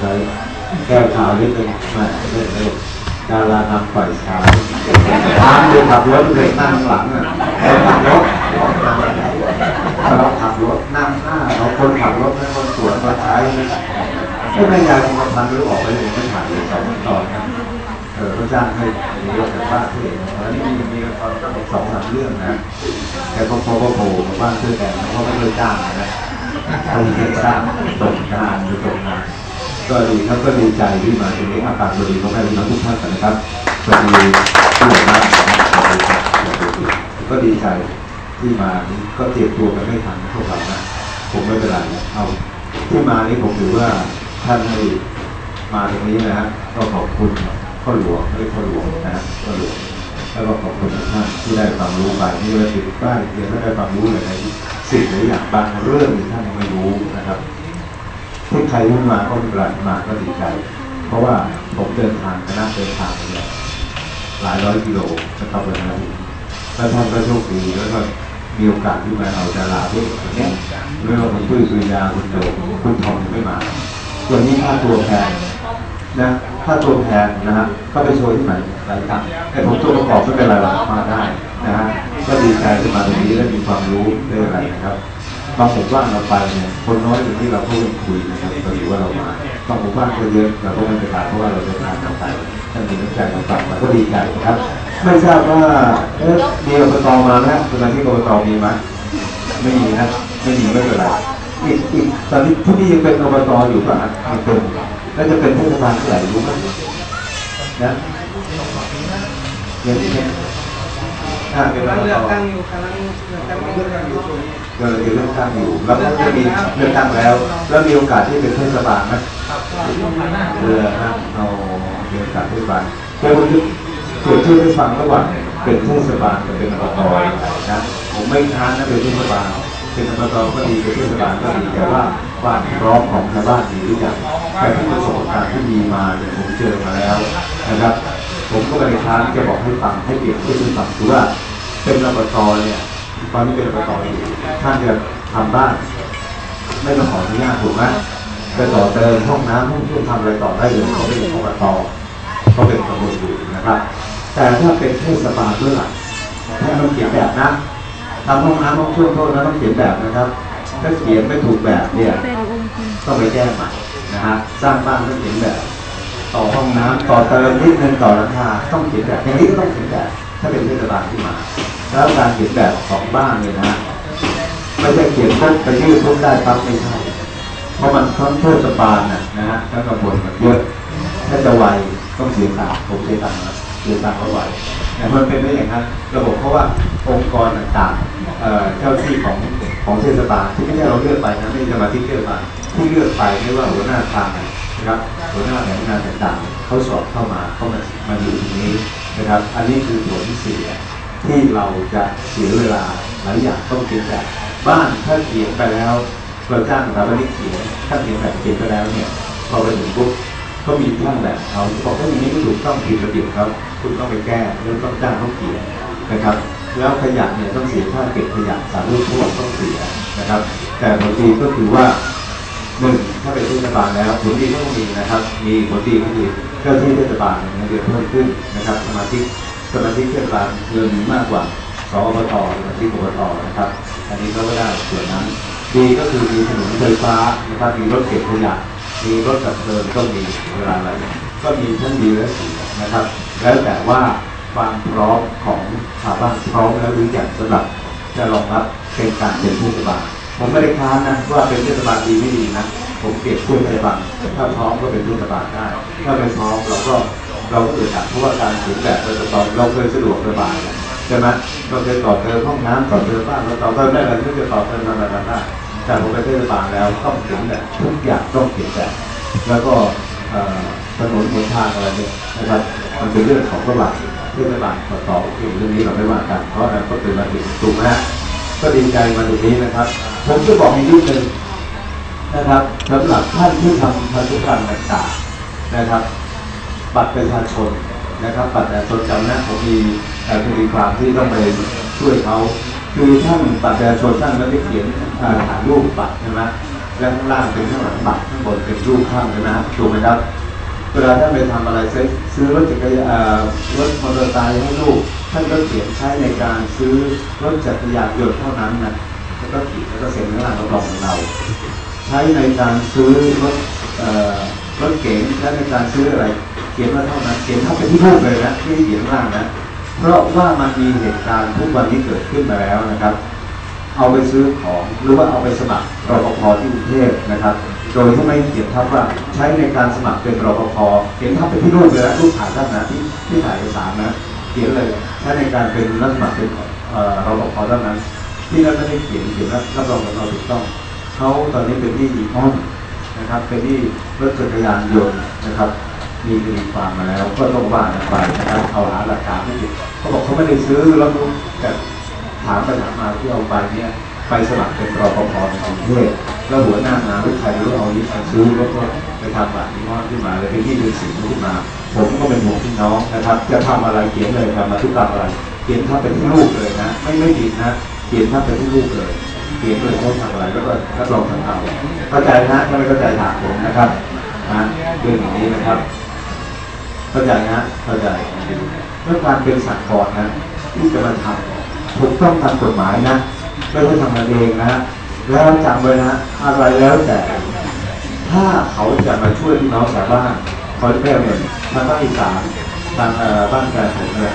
ใช้แก้ข่าวนิดนึงแม่เล่นเล่นดารานำปล่อยชายทางเดินขับรถเลยนั่งหลังอะขับรถเราขับรถนั่งหน้าเราคนขับรถให้คนสวนมาใช้ไม่ไม่ยายคงทำหรือออกไปเลยไม่ถ่ายเลยสองตอนนะเออก็จ้างให้ยกจากบ้านเที่องแล้วนี่มีมีละครต้องสองสามเรื่องนะแต่พอพอพอโผล่มาบ้านเพื่อแต่เพราไม่เคยจ้างนะทำให้ทราบตกงานหรือตกงาน ก็ดีครับก็ดีใจที่มาตรงนี้อากาศดีของให้พี่น้องทุกท่านนะครับสวัสดีผู้ใหญ่านสวัสดีครับก็ดีใจที่มาก็เตรียมตัวกันไม่ทันพวกเรานะผมไม่เป็นไรนะเอาที่มานี้ผมถือว่าท่านให้มาตรงนี้นะฮะก็ขอบคุณพ่อหลวงไม่พ่อหลวงนะพ่อหลวงแล้วก็ขอบคุณทุกท่านที่ได้ความรู้ไปนี่เราติดป้ายเพียงได้ความรู้เลยในสิ่งหลายอย่างบางเรื่องที่ท่านไม่รู้นะครับ ที่ใครรู้มาก็ม่เป็นไรมาก็ดีใจ เพราะว่าผมเดินทางคณะเดินทางเนี่ยหลายร้อยกิโลนะครับวันนั้นแล้วท่านก็โชคดีแล้วก็มีโอกาสที่มาเอาดาราด้วยวันนี้ไม่ว่าคุณตุ้ยสุริยาคุณโดคุณทองไม่มาวันนี้ค่าตัวแพงนะถ้าตัวแทนนะฮะก็ไปโชว์ที่ไหนหลายครั้งแต่ผมตัวประกอบไม่เป็นไรหรอกมาได้นะฮะก็ดีใจที่มาตรงนี้และมีความรู้ได้อะไรนะครับ บางหมู่บ้านเราไปเนี่ยคนน้อยอยู่ที่เราก็ยังคุยนะครับก็ถือว่าเรามาบางหมู่บ้านก็เยอะเราก็ไม่เป็นไรเพราะว่าเราเดินทางกันไปท่านมีน้ำใจมาฝากเราก็ดีใจครับ ไม่ทราบว่าเอ๊ะมีอบตมาไหมสมาชิกอบตมีไหมไม่มีนะไม่มีไม่เป็นไรอีกอีกตอนนี้ที่นี่ยังเป็นอบตอยู่ป่ะฮะยังเป็นแล้วจะเป็นเทศบาลเมื่อไหร่รู้ไหมนะยังยังถ้าเป็นกำลังอบเลืตอกตั้งอยู่กำลังเลือกตั้งอยู่ช่วงนี้ ก็เลยเลือกตั้งอยู่ แล้วก็จะมีเลือกตั้งแล้ว แล้วมีโอกาสที่เป็นเทศบาลไหมครับก็ช่วงหน้าเรือนะเอามีโอกาสเทศบาลเพื่อผมจะเปรียบเทียบให้ฟังระหว่างเป็นเทศบาลกับเป็นอบตนะผมไม่ค้านนะเป็นเทศบาลเป็นอบตก็ดีเป็นเทศบาลก็ดีแต่ว่าความพร้อมของชาวบ้านมีหรือยังแต่ที่ประสบการณ์ที่มีมาเนี่ยผมเจอมาแล้วนะครับ ผมก็ไม่ได้ค้านจะบอกให้ฟังให้เปรียบเทียบให้ฟังคือว่าเป็นอบตเนี่ย ตอนนี้เป็นอบตอยู่ท่านจะทำบ้าน ไม่ต้องขออนุญาตถูกไหมไปต่อเติมห้องน้ำห้องเครื่องทำอะไรต่อได้เลยเขาเป็นอบตเขาเป็นตำรวจอยู่นะครับ แต่ถ้าเป็นเทศบาลเมื่อไหร่ถ้ต้องเขียนแบบนะทำห้องน้ำห้องเครื่องโทษนะต้องเขียนแบบนะครับ ถ้าเขียนไม่ถูกแบบเนี่ยต้องไปแก้ใหม่นะฮะสร้างบ้านต้องเขียนแบบ ต่อห้องน้ำต่อเติมนิดนึงต่อราคาต้องเขียนแบบอย่างนี้ก็ต้องเขียนแบบ ถ้าเป็นเทศบาลที่มา แล้วการเขียนแบบของบ้านเนี่ยนะไม่ใช่เขียนปุ๊บไปยื่นปุ๊บได้ปั๊บไม่ใช่เพราะมันทั้งเทศบาลน่ะนะฮะทั้งกระบวนมันเยอะถ้าจะไวต้องเสียตังค์ผมเสียตังค์นะเสียตังค์ก็ไวแต่มันเป็นได้อย่างนั้นระบบเพราะว่าองค์กรต่างๆเอ่อเจ้าที่ของของเทศบาลที่ไม่ใช่เราเลือกไปนะไม่ใช่มาชิกเทศบาลที่เลือกไปไม่ว่าหัวหน้าทางนะครับหัวหน้าแผนงานต่างๆเขาสอบเข้ามาเข้ามามาอยู่ตรงนี้นะครับ อันนี้คือผลเสีย ที่เราจะเสียเวลาหลายอย่างต้องเขียนแบบบ้านถ้าเขียนไปแล้วเราจ้างสถาปนิกเขียนถ้าเขียนแบบเขียนไปแล้วเนี่ยพอไปถึงปุ๊บก็มีท่านแบบเขาบอกว่าอย่างนี้ไม่ถูกต้องผิดระเบียบครับ คุณต้องไปแก้เรื่องต้องจ้างเขาเขียนนะครับ แล้วขยะเนี่ยต้องเสียค่าเก็บขยะสารรูปทั่วต้องเสียนะครับ แต่บางทีก็คือว่าหนึ่งถ้าเป็นเทศบาลแล้วผลดีก็ต้องมีนะครับ มีผลดีก็คือเจ้าที่เทศบาลนี่ยเงินเดือนเพิ่มขึ้นนะครับสมาชิก สมาชิกเทศบาลเงินมากกว่าสอบตสมาชิกอบตนะครับ อันนี้เขาก็ได้ส่วนนั้นดีก็คือมีถนนไฟฟ้านะครับมีรถเก็บขยะมีรถดับเพลิงก็มีเวลาอะไรก็มีทั้งดีและเสียนะครับ แล้วแต่ว่าความพร้อมของชาวบ้านพร้อมแล้วหรือยังสำหรับจะรองรับเป็นการเป็นเทศบาลผมไม่ได้ค้านนะว่าเป็นเทศบาลดีไม่ดีนะผมเปรียบเทียบให้ฟังถ้าพร้อมก็เป็นเทศบาลได้ ถ้าไม่พร้อมเราก็ เราก็อึดอัดเพราะว่าการเขียนแบบเราตอนเราเคยสะดวกสบายใช่ไหมเราเคยต่อเติมห้องน้ำต่อเติมบ้านเราต่อเติมได้อะไรก็จะต่อเติมอะไรได้แต่ผมเป็นเทศบาลแล้วต้องเขียนแบบทุกอย่างต้องเขียนแบบแล้วก็ถนนหนทางอะไรเนี่ยนะครับมันเป็นเรื่องของระหว่างเทศบาลกับต่อโอเคเรื่องนี้เราไม่ว่ากันเพราะนั้นก็เป็นมาถึงถูกไหมก็ดีใจมาตรงนี้นะครับ ผมจะบอกอีกนิดนึงนะครับสำหรับท่านที่ทำพันธุกรรมต่างๆนะครับ บัตรประชาชนนะครับบัตรประชาชนจำนะผมมีแต่คดีความที่ต้องไปช่วยเขาคือท่านบัตรประชาชนท่านก็ได้เขียนอ่าถ่ายรูปบัตรใช่ไหมและข้างล่างเป็นข้างหลังบัตรข้างบนเป็นรูปข้างใช่ไหมถูกไหมครับเวลาท่านไปทำอะไรซื้อรถจักรยานอ่อรถมอเตอร์ไซค์ให้ลูกท่านก็เขียนใช้ในการซื้อรถจักรยานยนต์เท่านั้นนะแล้วก็ขีดแล้วก็เซ็นข้างล่างรับรองของเรา ใช้ในการซื้อรถรถเก๋งและในการซื้ออะไร เขียนว่าเท่านั้นเขียนเท่าเป็นที่รูปเลยนะไม่ได้เขียนข้างล่างนะเพราะว่ามันมีเหตุการณ์ทุกวันนี้เกิดขึ้นมาแล้วนะครับ เอาไปซื้อของหรือว่าเอาไปสมัครรปภที่กรุงเทพนะครับ โดยที่ไม่เขียนทับว่าใช้ในการสมัครเป็นรปภเขียนทับเป็นที่รูปเลยนะรูปถ่ายท่านนะที่ที่ถ่ายเอกสารนะเขียนเลยใช้ในการเป็นรับสมัครเป็นเอ่อรปภเท่านั้น ที่นั่นไม่ได้เขียนเขียนรับรับรองกับเราถูกต้องเขาตอนนี้เป็นที่อีออนนะครับ เป็นที่รถจักรยานยนต์นะครับ มีคดีความมาแล้วก็ต้องว่ากันไปนะครับเอาหาหลักฐานไม่ผิดเขาบอกเขาไม่ได้ซื้อแล้วแต่ถามไปถามมาที่เอาไปเนี่ยไปสมัครเป็นรปภในกรุงเทพแล้วหัวหน้างานหรือใครรู้เอานี้มาซื้อแล้วก็ไปทำแบบนี้ว่าขึ้นมาเลยเป็นที่เป็นสิ่งขึ้นมา ผมก็เป็นห่วงพี่น้องนะครับ จะทำอะไรเขียนเลยทำมาทุกกรรอะไรเขียนถ้าเป็นที่ลูกเลยนะ ไม่ไม่ผิดนะเขียนถ้าเป็นที่ลูกเลยเขียนเลยเขาทำอะไรแล้วก็รับรองทางเราเข้าใจนะถ้าไม่เข้าใจถามผมนะครับนะเรื่องอย่างนี้นะครับ เข้าใจนะเข้าใจเรื่องการเป็นสัตว์ก่อนนะที่จะมาทำถูกต้องตามกฎหมายนะไม่ใช่ทำกันเองนะแล้วจำไว้นะอะไรแล้วแต่ ถ้าเขาจะมาช่วยพี่น้องชาวบ้านเขาจะแก้เงินทางภาคอีสานทางบ้านแกผมเนี่ย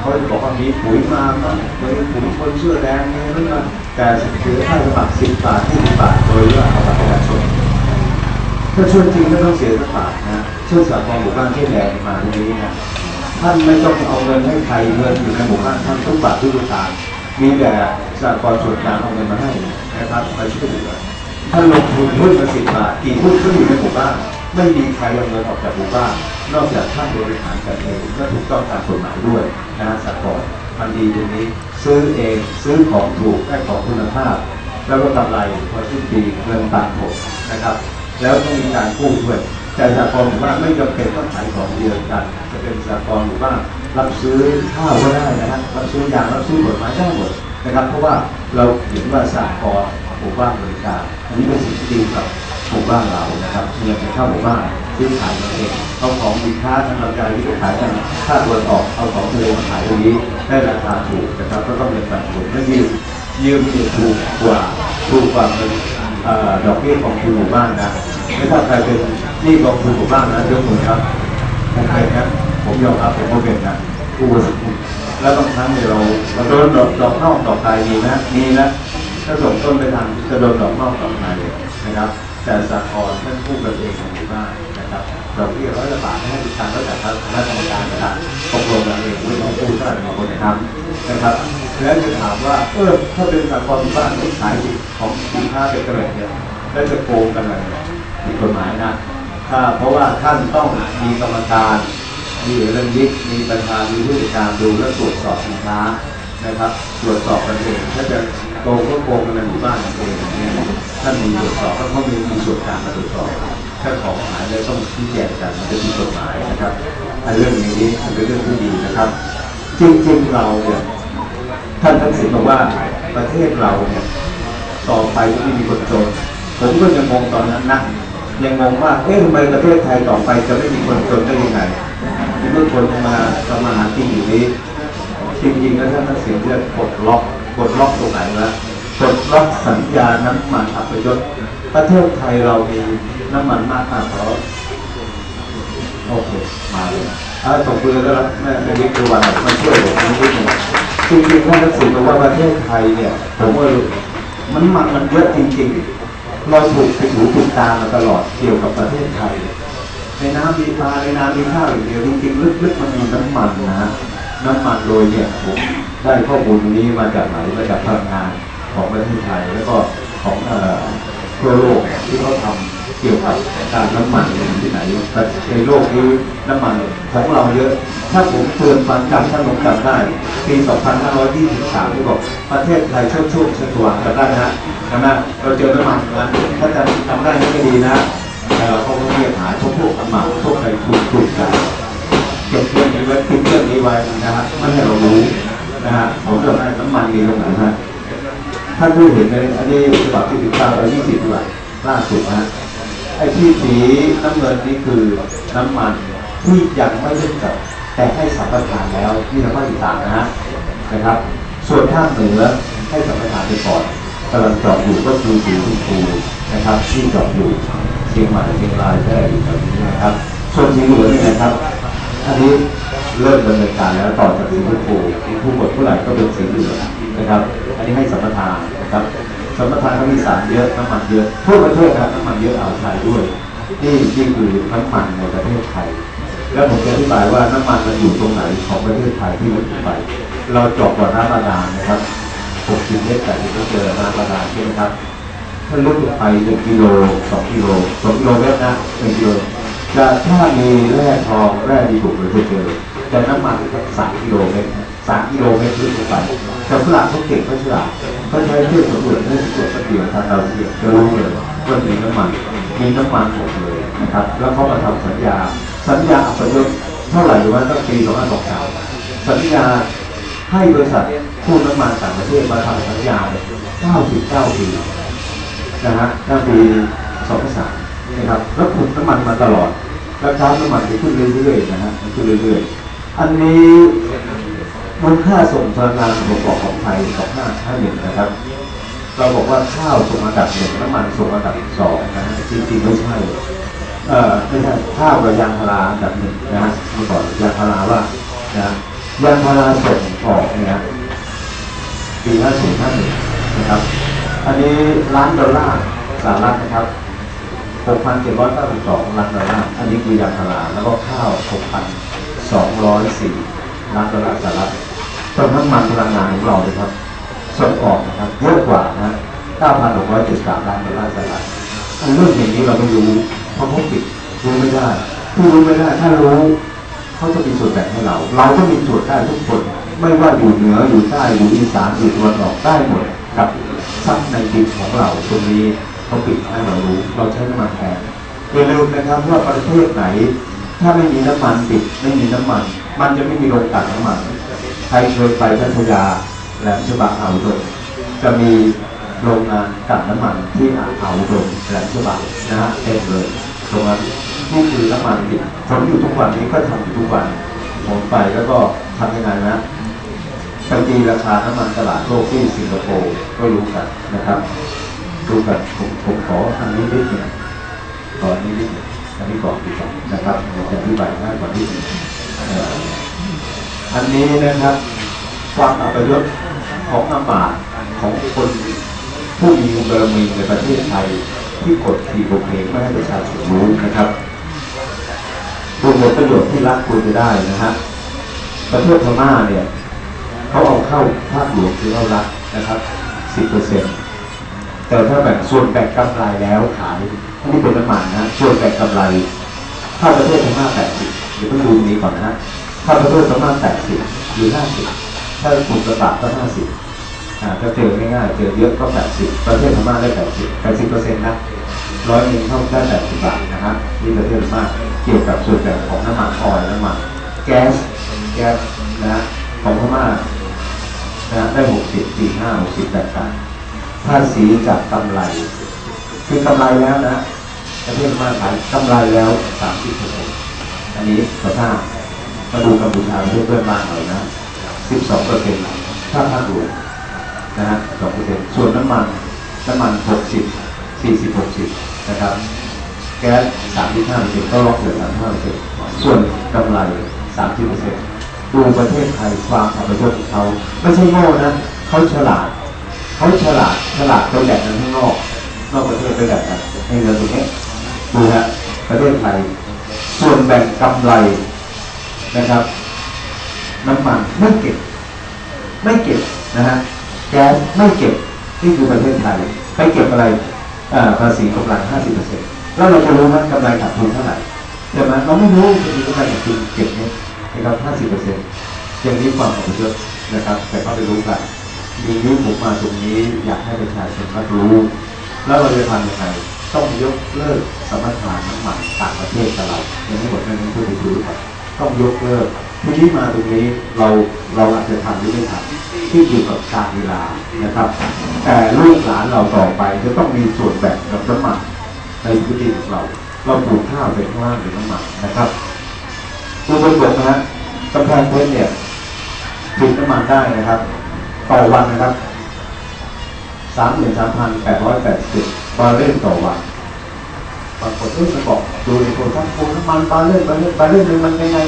เขาจะบอกว่ามีปุ๋ยมาบ้างมีปุ๋ยคนเชื่อแดงนี่นั่นแต่ถือค่าสมัครสิบบาทที่สิบบาทโดยว่าเอาบัตรประชาชน ถ้าช่วยจริงไม่ต้องเสียสักบาทนะช่วยสากลหมู่บ้านที่แดงมาตรงนี้นะท่านไม่ต้องเอาเงินให้ใครเงินอยู่ในหมู่บ้านท่านทุกบาททุกสตางค์มีแต่สากลส่วนกลางเอาเงินมาให้นะครับไปช่วยเหลือท่านลงทุนหุ้นมาสิบบาทกี่หุ้นก็อยู่ในหมู่บ้านไม่มีใครเอาเงินออกจากหมู่บ้านนอกจากท่านบริหารกันเองและถูกต้องตามกฎหมายด้วยนะสากลมันดีตรงนี้ ซื้อเองซื้อของถูกได้ของคุณภาพ แล้วก็กำไรพอสิ้นปีเงินต่างผมนะครับ แล้วต้องมีการกู้ด้วย แต่สากลหมู่บ้าไม่จำเป็นต้องขายของเดียวกัน จะเป็นสากลหมู่บ้ารับซื้อข้าวก็ได้นะครับรับซื้อยางรับซื้อผลไม้ได้หมดนะครับ เพราะว่าเราเห็นว่าสากลหมู่บ้านบริการอันนี้เป็นสิ่งที่ดีกับหมู่บ้านเรานะครับเงินไปเข้าหมู่บ้านซื้อขายกันเองเอาของสินค้าทางราใจที่ไปขายกันถ้าตรวออกเอาของทะเลมาขายตรงนี้ได้ราคาถูกนะครับก็ต้องเป็นการถูกไม่ยืมยืมเนี่ยถูกกว่าถูกกว่าเงิน ดอกเบี้ยของคุณหมู่บ้านนะไม่ถ้าใครเป็นหนี้กองทุนหมู่บ้านนะยกมือครับผมเป็นนะผมยอมรับผมก็เป็นนะผู้บริสุทธิ์แล้วบางครั้งเนี่ยเราเราโดนดอกดอกนอกดอกในมีนะมีนะถ้าส่งต้นไปทางจะโดนดอกนอกดอกในนะครับ แต่สากลท่านผู้กันเองของหมู่บ้านนะครับดอกเบี้ยร้อยละบาทให้ติดตามแล้วแต่คณะกรรมการนะครับตกลงกันเองไม่ต้องพูดเท่าไหร่มาคนไหนทำนะครับ แล้วจะถามว่าเออถ้าเป็นสากลบ้านที่ขายของสินค้าเป็นกระเเนี่ยแล้วจะโกงกันอะไรเนี่ยผิดกฎหมายนะถ้าเพราะว่าท่านต้องมีกรรมการมีเรื่องยิกมีประธานมีผู้จัดการดูและตรวจสอบสินค้านะครับ ตรวจสอบกันเองถ้าจะโกงก็โกงกันในหมู่บ้านเองอย่างเนี่ยท่านมีตรวจสอบก็เขามีมีส่วนกลางมาตรวจสอบถ้าของหายเลยต้องชี้แจงกันมันจะมีกฎหมายนะครับอันเรื่องนี้มันเป็นเรื่องที่ดีนะครับ จริงๆเราเนี่ย ท่านทักษิณบอกว่าประเทศเราเนี่ยต่อไปจะไม่มีคนจน ผมก็ยังงงตอนนั้นนะยังงงว่าเอ๊ะทำไมประเทศไทยต่อไปจะไม่มีคนจนได้ยังไงเมื่อคนมาทำมาหากินอยู่นี้จริงๆแล้วท่านทักษิณจะปลดล็อกปลดล็อกตรงไหนนะปลดล็อกสัญญาน้ำมันอัปยศประเทศไทยเรามีน้ำมันมากมากพอโอเคมาเลยถ้าตกมือแล้วรับแม่เป็นวิทยาวันมาช่วยผมนิดหนึ่ง จริงๆท่านทักษิณบอกว่าประเทศไทยเนี่ยผมว่ามันมันมันเยอะจริงๆเราถูกไปถูถูกตามมาตลอดเกี่ยวกับประเทศไทย ในน้ำมีปลาในน้ำมีข้าวอย่างเดียวจริงๆลึกๆมันมีน้ำมันนะน้ำมันโดยเนี่ยผมได้ข้อมูลนี้มาจากไหนมาจากพลังงานของประเทศไทยแล้วก็ของเอ่อทั่วโลกที่เขาทำ เกี่ยวกับการน้ำมันที่ไหนแต่ในโลกนี้น้ำมันของเราเยอะ ถ้าผมเตือนฟังจำท่านลงจำได้ ปี 2523ที่บอกประเทศไทยช่วงช่วงชสว่างจำได้นะฮะเราเจอน้ำมันนะถ้าจำจำได้ไม่ดีนะแต่เราก็เรียกหาพวกพวกน้ำมันพวกใครถูกถูกกันเก็บเรื่องนี้ไว้ติดเรื่องนี้ไว้นะฮะไม่ให้เรารู้นะฮะผมจำได้น้ำมันมีตรงไหนฮะท่านผู้เห็นไหมอันนี้ฉบับที่สิบเก้าร้อยยี่สิบด้วยล่าสุดนะ ไอ้ที่สีน้ำเงินนี่คือน้ำมันที่ยังไม่ได้จดแต่ให้สัมปทานแล้วที่ทางภาคอีสานนะฮะนะครับ ส่วนภาคเหนือให้สัมปทานไปก่อนกำลังจาะอยู่ก็คือสีชมพูนะครับที่จาะอยู่เชียงใหม่เชียงรายแพร่อยู่แบบนี้นะครับ ส่วนสีเหลืองนี่นะครับอันนี้เริ่มดำเนินการแล้วต่อจากสีชมพูสีชมพูหมดเท่าไหร่ก็เป็นสีเหลืองนะครับ อันนี้ให้สัมปทานนะครับ สมปทานก็มีสารเยอะน้ำมันเยอะทั่วประเทศครับน้ำมันเยอะอ่าวไทยด้วยนี่นี่คือน้ำมันในประเทศไทย แล้วผมจะอธิบายว่าน้ำมันมันอยู่ตรงไหนของประเทศไทยที่มันไป เราจาะบ่อน้ำบาดาลนะครับ60เมตรแต่ที่เจอน้ำบาดาลใช่ไหมครับถ้าลึกลงไป1กิโล2กิโล2กิโลเมตรนะ1กิโลจะถ้ามีแร่ทองแร่ดีบุกเราจะเจอแต่น้ำมันสัก3กิโลเมตร3กิโลเมตรลึกลงไปแต่ฝรั่งเขาเก่งเขาฉลาด เขาใช้เครื่องสำรวจเครื่องสำรวจเดียวทางเราเียมจะรู้เลยว่ามีน้ำมันมีน้ำมันหมดเลยนะครับ แล้วเขามาทำสัญญา สัญญาอัปยศเท่าไหร่หรือว่าตั้งปี2523สัญญาให้บริษัทผู้น้ำมันต่างประเทศมาทำสัญญาเนี่ย99ปีนะฮะตั้งปี2003นสามนะครับแล้วขุดน้ำมันมาตลอด แล้วชาน้ำมันไปขึ้นเรื่อยๆนะฮะขึ้นเรื่อยๆ อันนี้ มูลค่าส่งพลังงานส่งออกของไทย2551นะครับ เราบอกว่าข้าวส่งอันดับหนึ่งน้ำมันส่งอันดับสองนะฮะจริงๆไม่ใช่เอ่อไม่ใช่ข้าวกับยางพาราอันดับหนึ่งนะฮะเมื่อก่อนยางพาราว่านะยางพาราส่งออกเนี่ยนะปี50 51นะครับ อันนี้ล้านดอลลาร์สหรัฐนะครับ6,792ล้านดอลลาร์ อันนี้คือยางพารา แล้วก็ข้าว 6,204ล้านดอลลาร์สหรัฐ ต้นน้ำมันพลังงานของเราเลยครับส่งออกนะครับเยอะกว่านะ9,673ล้านดอลลาร์สหรัฐอันเรื่องอย่างนี้เราไม่รู้เพราะเขาปิดรู้ไม่ได้ผู้รู้ไม่ได้ถ้ารู้เขาจะมีส่วนแบ่งให้เรา เราก็มีส่วนได้ทุกคน ไม่ว่าอยู่เหนืออยู่ใต้อยู่อีสานอยู่ตะวันออกได้หมดกับทรัพย์ในดินของเราตรงนี้เขาปิดให้เรารู้ เราใช้น้ำมันแทนอย่าลืมนะครับว่าประเทศไหน ถ้าไม่มีน้ำมันปิดไม่มีน้ำมัน มันจะไม่มีโรงกลั่นน้ำมัน ใครเคยไปพัทยาแหลมฉบังอ่าวดงจะมีโรงงานกลั่นน้ำมันที่อ่าวดงแหลมฉบังนะฮะเต็มเลยตรงนั้นนี่คือน้ำมันดิบผมอยู่ทุกวันนี้ก็ทำอยู่ทุกวันผมไปแล้วก็ทำยังไงนะไปตีราคาน้ำมันตลาดโลกที่สิงคโปร์ก็รู้กันนะครับรู้กันผมผมขออันนี้นิดหนึ่งขออันนี้นิดหนึ่งอันนี้ก่อนดีกว่านะครับผมจะอธิบายง่ายกว่านิดหนึง อันนี้นะครับความอัปยศของอำมาตย์ของคนผู้มีบารมีในประเทศไทยที่กดขี่บกเหงไม่ให้ประชาชนรู้นะครับดูผลประโยชน์ที่รัฐควรจะได้นะฮะประเทศพม่าเนี่ยเขาเอาเข้าภาคหลวงคือเขารัฐนะครับสิบเปอร์เซ็นต์แต่ถ้าแบ่งส่วนแบ่งกำไรแล้วขายอันนี้เป็นน้ำมันนะส่วนแบ่งกำไร ถ้าประเทศพม่าแปดสิบเดี๋ยวต้องดูตรงนี้ก่อนนะฮะ ถ้าประเทศพม่าแปดสิบหรือห้าสิบถ้ากลุ่มกระบก็ห้าสิบอ่าถ้าเจอง่ายๆเจอเยอะก็แปดสิบประเทศพม่าได้แปดสิบแปดสิบเปอร์เซ็นต์นะร้อยหนึ่งเท่าได้แปดสิบบาทนะฮะที่ประเทศพม่าเกี่ยวกับส่วนแบ่งของน้ำมันออยล์น้ำมันแก๊สแก๊สนะของพม่านะได้หกสิบสี่ห้าหกสิบแปดกันภาษีจากกำไร คือกำไรแล้วนะประเทศพม่าขายกำไรแล้วสามสิบเปอร์เซ็นต์อันนี้ขอทราบ มาดูกัมพูชาประเทศเพื่อนบ้านหน่อยนะ 12เปอร์เซ็นต์ถ้าภาครวมนะฮะ2เปอร์เซ็นต์ส่วนน้ำมันน้ำมัน 60 40 60 นะครับ แก๊ส 35เปอร์เซ็นต์ก็ล็อกเหลือ35เปอร์เซ็นต์ส่วนกำไร 30เปอร์เซ็นต์ดูประเทศไทยความอัปยศของเขา ไม่ใช่โง่นะเขาฉลาดเขาฉลาดฉลาดไปแบ่งกันข้างนอกนอกประเทศไปแบ่งกันให้เงินตรงนี้ดูฮะประเทศไทยส่วนแบ่งกำไร นะครับน้ำมันไม่เก็บ ไม่เก็บนะฮะแก๊สไม่เก็บนี่คือประเทศไทยไปเก็บอะไรภาษีกำไร50%แล้วเราจะรู้ไหมกำไรขาดทุนเท่าไหร่ใช่ไหมเราไม่รู้จะมีกำไรขาดทุนเก็บเนี่ยนะครับ50%อย่างนี้ความของเยอะนะครับ แต่ก็ไปรู้กันมีนิ้วผมมาตรงนี้อยากให้ประชาชนรับรู้ แล้วเราจะทำยังไงต้องยกเลิกสมรทานน้ำมันต่างประเทศกับเรายังไม่หมดเรื่องนี้พูดไปดูก่อน ต้องยกเลิกทีนี้มาตรงนี้เราเราอาจจะทำหรือไม่ทำที่อยู่กับการเวลานะครับ แต่ลูกหลานเราต่อไปจะต้องมีส่วนแบ่งกับน้ำมันในพื้นที่ของเรา เราปลูกข้าวเป็นข้างล่างเป็นน้ำมันนะครับดูบนบกนะฮะกำแพงเพชรเนี่ยผลิตน้ำมันได้นะครับ ต่อวันนะครับสามหมื่นสามพันแปดร้อยแปดสิบบาร์เรลต่อวัน ปรากฏเอ้ยมันบอกดูในโทรทัศน์โอ้น้ำมันบาร์เรลบาร์เรลบาร์เรลหนึ่งมันเป็นไง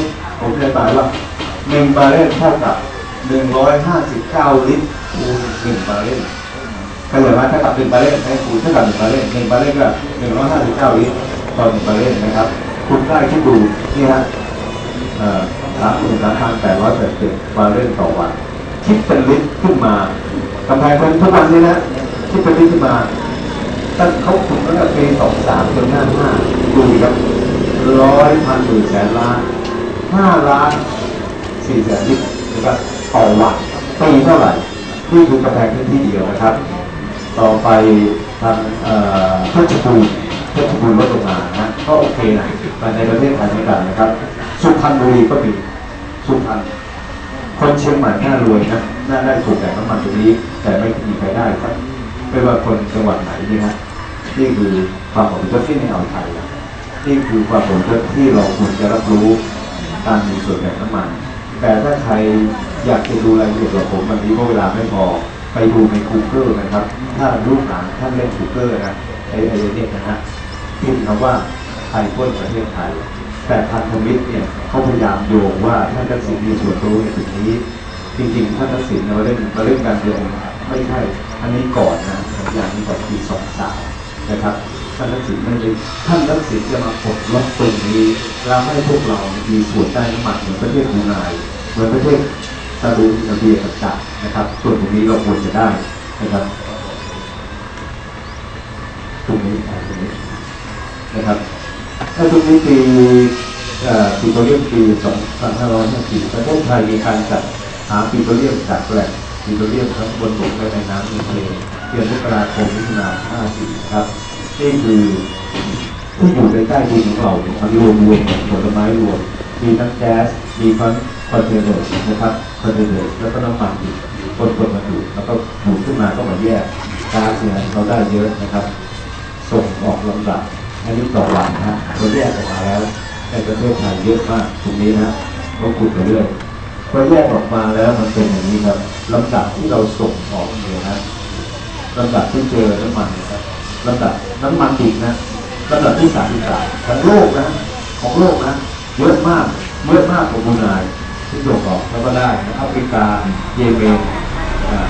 ผมเลยบอกว่าหนึ่งบาร์เรลเท่ากับหนึ่งร้อยห้าสิบเก้าลิตรคูณหนึ่งบาร์เรลก็เลยว่าถ้ากับหนึ่งบาเรลให้คูณเท่ากับหนึ่งบาร์เรลหนึ่งบาร์เรลก็หนึ่งร้อยห้าสิบเก้าลิตรต่อหนึ่งบาเรลนนะครับ คุณได้คิดดูนี่ฮะสามหมื่นสามพันแปดร้อยแปดสิบบาร์เรลต่อวันคิดเป็นลิตรขึ้นมากำแพงเพชรทุกวันนี้นะคิดเป็นลิตรขึ้นมา ตั้งเขาขุดตั้งแต่ปีสองสามจนห้าห้าดูครับร้อยพันหมื่นแสนล้านห้าล้านสี่แสนลิตรนะครับต่อวันปีเท่าไหร่นี่คือกำแพงเพชรที่เดียวนะครับ ต่อไปทางเอ่อเพชรบูรณ์เพชรบูรณ์ลดลงมานะก็โอเคนะแต่ในประเทศไทยเหมือนกันนะครับ สุพรรณบุรีก็มีสุพรรณคนเชียงใหม่น่ารวยนะน่าได้ถูกแบ่น้ำมันตรงนี้ แต่ไม่มีใครได้ครับ ไม่ว่าคนจังหวัดไหนนี่ฮะ นี่คือความผลกระทบที่ในอ่าวไทยนะนี่คือความผลกระทบที่เราควรจะรับรู้การมีส่วนแบ่งน้ำมัน แต่ถ้าใครอยากจะดูรายละเอียดกับผมวันนี้เพราะเวลาไม่พอไปดูใน Google นะครับ ถ้าลูกหลานท่านเล่น Google นะไอ้ไอ้เนี่ยนะฮะพิมพ์คำว่าไทยพ้นประเทศไทย แต่พันธมิตรเนี่ยเขาพยายามโยงว่าท่านทักษิณมีส่วนรู้ในจุดนี้ จริงๆท่านทักษิณเนี่ยมาเล่นมาเล่นการเมืองไม่ใช่ อันนี้ก่อนนะสัญญาณนี้ก่อนปีสองสาม นะครับท่านทักษิณไม่ได้ท่านทักษิณจะมาปลดล็อกตรงนี้แล้วให้พวกเรามีส่วนได้น้ำมันเหมือนประเทศบรูไนเหมือนประเทศซาอุดิอาระเบียต่างๆนะครับ ส่วนตรงนี้เราควรจะได้นะครับตรงนี้ตรงนี้นะครับถ้าตรงนี้ปีอ่อปีโตเลียมปี2554ประเทศไทยมีการจัดหาปีโตเลียมจากแหล่งปีโตเลียมทั้งบนบกและในน้ำในทะเล เดือนมกราคมมิถุนายน54ครับ นี่คือที่อยู่ในใต้ดินของเราเนี่ยมันรวมรวมผลไม้รวม มีทั้งแก๊ส มีทั้งคอนเทนเนอร์นะครับคอนเทนเนอร์แล้วก็น้ำมันอยู่คนคนมาดูดแล้วก็ดูดขึ้นมาก็มาแยกก๊าซเนี่ยเราได้เยอะนะครับ ส่งออกลำดับอันนี้ต่อวันนะฮะเราแยกออกมาแล้วในประเทศไทยเยอะมากตรงนี้นะก็ขุดไปเรื่อยพอแยกออกมาแล้วมันเป็นอย่างนี้ครับลำดับที่เราส่งออกเนี่ยนะ ลำดับที่เจอน้ำมันนะครับลำดับน้ำมันดิบนะลำดับที่สามสิบสามของโลกนะของโลกนะเยอะมากเยอะมากกว่าบรูไนที่ส่งออกแล้วก็ได้นะแอฟริกาเยเมน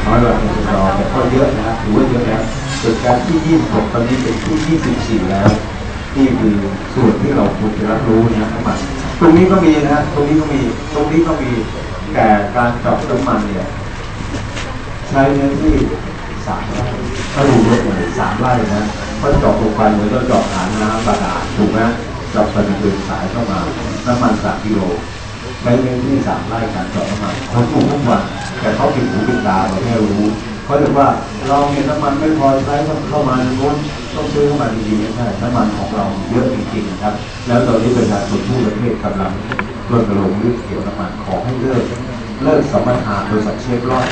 น้อยกว่าเป็นรอแต่ก็เยอะนะครับถือว่าเยอะแล้วเหตุการณ์ที่26ตอนนี้เป็นที่24แล้วนี่คือส่วนที่เราควรจะรับรู้นะน้ำมันตรงนี้ก็มีนะตรงนี้ก็มีตรงนี้ก็มีแต่การจาะน้ำมันเนี่ยใช้เนื้อที่ สามไร่ถ้าดูเยอะเลยสามไร่นะเพราะเจาะลงไปเหมือนเราเจาะหาน้ำบาดาลถูกไหมเจาะไปเป็นดินสายเข้ามาน้ำมันสามกิโลใช้เนื้อที่สามไร่การเจาะน้ำมันเขาปลูกทุกวันแต่เขาปิดหูปิดตาเราไม่รู้เขาเรียกว่าเราเนี่ยน้ำมันไม่พอใช้ต้องเข้ามาในนู้นต้องซื้อเข้ามาดีๆไม่ใช่น้ำมันของเราเยอะจริงๆนะครับ แล้วตอนนี้ประชาชนทั่วประเทศกำลังรณรงค์เรื่องเกี่ยวกับน้ำมันขอให้เลิก เลิกสมรทานบริษัทเชฟรอน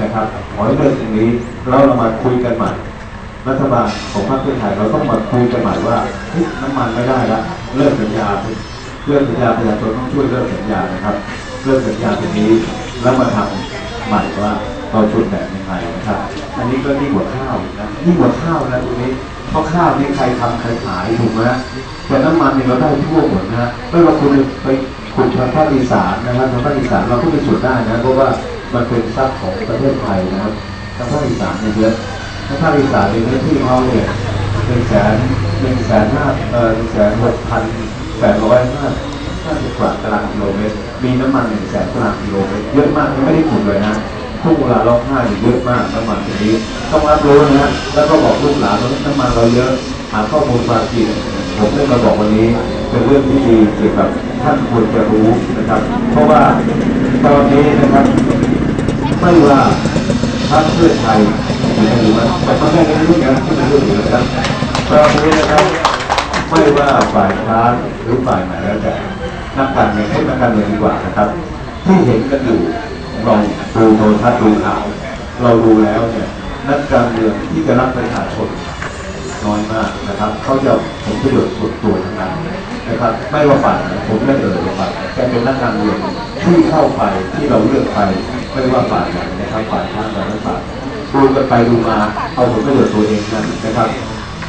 นะครับขอให้เลิกตรงนี้แล้วเรามาคุยกันใหม่รัฐบาลของพรรคเพื่อไทยเราต้องมาคุยกันใหม่ว่าน้ำมันไม่ได้ละเลิกสัญญาเลิกสัญญาประชาชนต้องช่วยเลิกสัญญานะครับเลิกสัญญาตรงนี้แล้วมาทำใหม่ว่าเราชนแบบยังไงนะครับ อันนี้ก็ยิ่งกว่าข้าวนะยิ่งกว่าข้าวนะตรงนี้เพราะข้าวนี่ใครทำใครขายถูกไหมแต่น้ำมันเนี่ยเราได้ทั่วหมดนะไม่ว่าคุณไป ขุดทางภาคอีสานนะครับทางภาคอีสานเราก็มีส่วนได้นะเพราะว่ามันเป็นทรัพย์ของประเทศไทยนะครับทางภาคอีสานเนี่ยเยอะทางภาคอีสานในเนื้อที่เขาเนี่ยหนึ่งแสนหนึ่งแสนห้าเอ่อหนึ่งแสนหกพันแปดร้อยห้าห้าสิบกว่าตารางกิโลเมตร มีน้ำมันหนึ่งแสนตารางกิโลเมตรเยอะมากยังไม่ได้ขุดเลยนะทุกเวลาเราห้าอยู่เยอะมากน้ำมันตรงนี้ต้องรับรู้นะฮะแล้วก็บอกลูกหลานว่าน้ำมันเราเยอะหาข้อมูลความจริงผมได้มาบอกวันนี้ เป็นเรื่องที่ดีเกี่ยวกับท่านควรจะรู้นะครับ เพราะว่าตอนนี้นะครับไม่ว่าพรรคเพื่อไทยหรือไม่ว่าแต่ก็แค่ในเรื่องการที่เป็นเรื่องอยู่นะครับตอนนี้นะครับไม่ว่าฝ่ายค้านหรือฝ่ายไหนแล้วแต่นักการเมืองให้นักการเมืองดีกว่านะครับที่เห็นกันอยู่เราดูโทรทัศน์ดูข่าวเราดูแล้วเนี่ยนักการเมืองที่จะรักประชาชนน้อยมากนะครับ เขาจะผลประโยชน์ส่วนตัวทั้งนั้น นะครับไม่ว่าฝ่ายไหนผมไม่เอ่ยฝ่ายไหนแต่เป็นนักการเมืองที่เข้าไปที่เราเลือกไปไม่ว่าฝ่ายไหนนะครับฝ่ายค้านฝ่ายรัฐบาลดูกันไปดูมาเอาผลประโยชน์ตัวเองนั้นนะครับ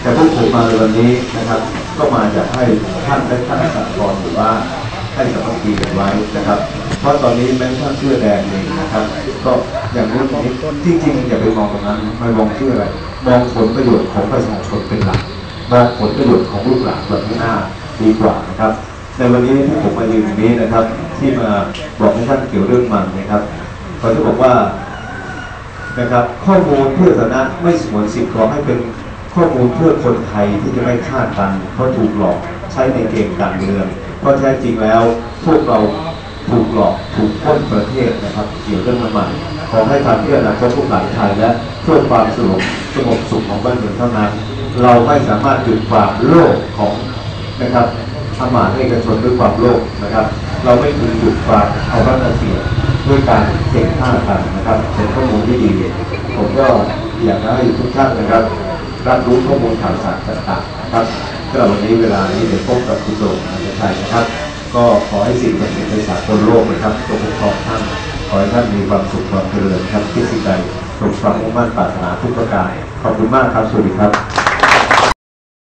แต่พวกผมมาในวันนี้นะครับ ก็มาจากให้ท่านได้ท่านสั่งกรหรือว่าให้สมัคคีกันไว้นะครับ เพราะตอนนี้แม้ท่านเชื่อแดงเองนะครับ ก็อย่างนู้นอย่างนี้จริงๆอย่าไปมองตรงนั้นไม่มองเชื่ออะไรมองผลประโยชน์ของประชาชนเป็นหลักมองผลประโยชน์ของลูกหลานแบบข้างหน้า ดีกว่านะครับ ในวันนี้ที่ผมมายืนตรงนี้นะครับ ที่มาบอกให้ท่านเกี่ยวเรื่องมันนะครับเขาจะบอกว่านะครับ ข้อมูลเพื่อสาธารณะไม่สงวนสิทธิ์ขอให้เป็นข้อมูลเพื่อคนไทยที่จะไม่คาดกัน เพราะถูกหลอกใช้ในเกมการเมืองเพราะแท้จริงแล้วพวกเราถูกหลอกถูกพ้นประเทศนะครับ เกี่ยวเรื่องน้ำมันขอให้ทำเพื่ออนาคตลูกหลานไทยและเพื่อความสงบสงบสุขของบ้านเมืองเท่านั้น เราไม่สามารถหยุดความโลภของ นะครับอำมาให้เอกชนด้วยความโลภนะครับ เราไม่ควรหยุดความเอารัดเอาเปรียด้วยการเก่งข้ากันนะครับเป็นข้อมูลที่ดี ผมก็อยากให้ทุกท่านนะครับ รับรู้ข้อมูลข่าวสารต่างๆนะครับก็วันนี้เวลานี้เดี๋ยวพบกับคุณโดมอันชัยนะครับ ก็ขอให้สิ่งศักดิ์สิทธิ์ในสากลโลกนะครับจงคุ้มครองท่านขอให้ท่านมีความสุขความเจริญครับที่สิ่งใดสมความมุ่งมั่นปรารถนาทุกประการขอบคุณมากครับสวัสดีครับ